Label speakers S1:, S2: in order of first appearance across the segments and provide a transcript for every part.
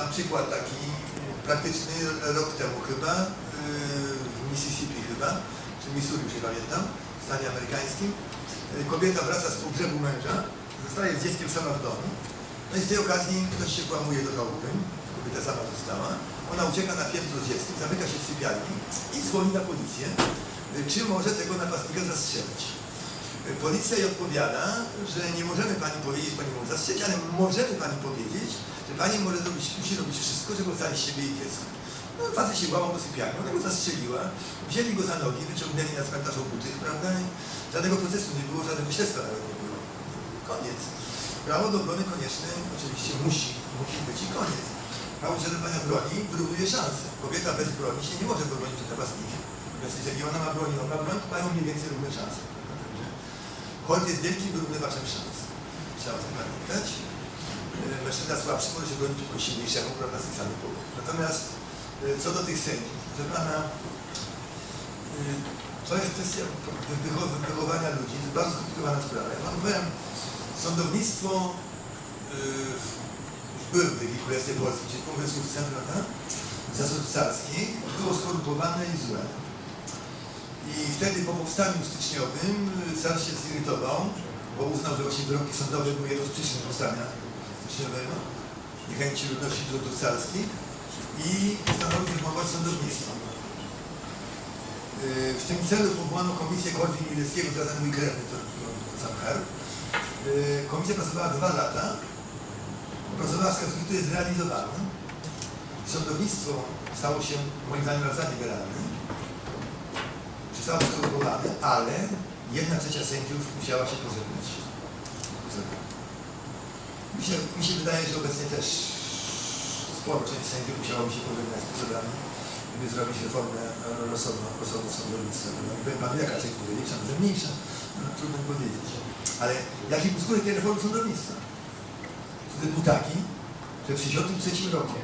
S1: dam przykład taki praktyczny rok temu chyba, y, w Mississippi chyba, czy Missouri, już pamiętam, w stanie amerykańskim. Y, Kobieta wraca z pogrzebu męża, zostaje z dzieckiem sama w domu. No i z tej okazji ktoś się włamuje do chałupy, kobieta sama została. Ona ucieka na piętro z dzieckiem, zamyka się w sypialni i dzwoni na policję, y, czy może tego napastnika zastrzelić. Policja jej odpowiada, że nie możemy pani powiedzieć, pani może zastrzelić, ale możemy pani powiedzieć, że pani może musi robić wszystko, żeby ocalić siebie i dziecko. No, facet się łamał do sypialni, ona go zastrzeliła, wzięli go za nogi, wyciągnęli na cmentarz obutych, prawda? I żadnego procesu nie było, żadnego śledztwa nawet nie było. Koniec. Prawo do obrony konieczne oczywiście musi, musi być i koniec. Prawo czerpania broni wyrównuje szanse. Kobieta bez broni się nie może bronić przed napastnikiem. Więc jeżeli ona ma broń, on ma broń, to mają mniej więcej równe szanse. Holt jest wielkim wyrównywaczem szans. Trzeba o tym pamiętać. E, Mężczyzna słabszy może się bronić tylko silniejszemu, prawda, z samych powodów. Natomiast e, co do tych sędziów, proszę pana, e, to jest kwestia wycho- wychowania ludzi, to jest bardzo skomplikowana sprawa. Ja panu powiem, sądownictwo w tej Królestwie Polskim, czyli kongresówce, prawda, zasad carskich, było skorumpowane i złe. I wtedy po powstaniu styczniowym y, car się zirytował, bo uznał, że właśnie wyroki sądowe były jedną z przyczyn powstania styczniowego, niechęci ludności rządów carskich i postanowił reformować sądownictwo. Yy, W tym celu powołano komisję Korwin-Mileckiego, zarazem mój krewny, to, sam. Yy, Komisja pracowała dwa lata. Opracowała wskazówki, które zrealizowano. Sądownictwo stało się moim zdaniem bardzo liberalne. Przestało skorumpowane, ale jedna trzecia sędziów musiała się pożegnać. Mi się, mi się wydaje, że obecnie też sporo część sędziów musiałoby się pożegnać z pożegnami, gdyby zrobić reformę rozsądną, rozsądną sądownictwa. No, i powiem panu, jaka część będzie większa, może mniejsza, no, trudno powiedzieć. Ale jaki był skutek tej reformy sądownictwa? Skutek był taki, że w 1963 roku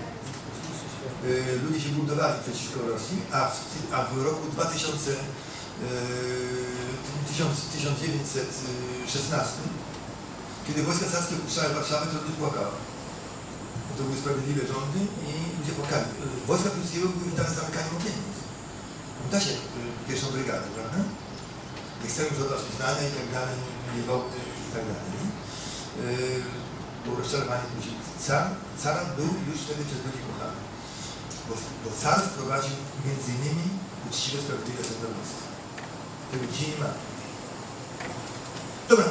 S1: ludzie się buntowali przeciwko Rosji, a w, a w roku 2000, y, 1000 1916, kiedy wojska carskie opuszczały Warszawę, to ludzie płakały. Bo to były sprawiedliwe rządy i ludzie płakali. Y, Wojska Piłsudskiego były witane zamykaniem okiennic. Da się y, pierwszą brygadę, prawda? Nie chcemy już oddać znane i tak dalej, niewołty i tak dalej. Yy, było rozczarowanie ludzi. Car, car był już wtedy przez ludzi kochany. Bo, bo car wprowadził między innymi uczciwe, sprawiedliwe sądownictwo. Tego dzisiaj nie ma. Dobra.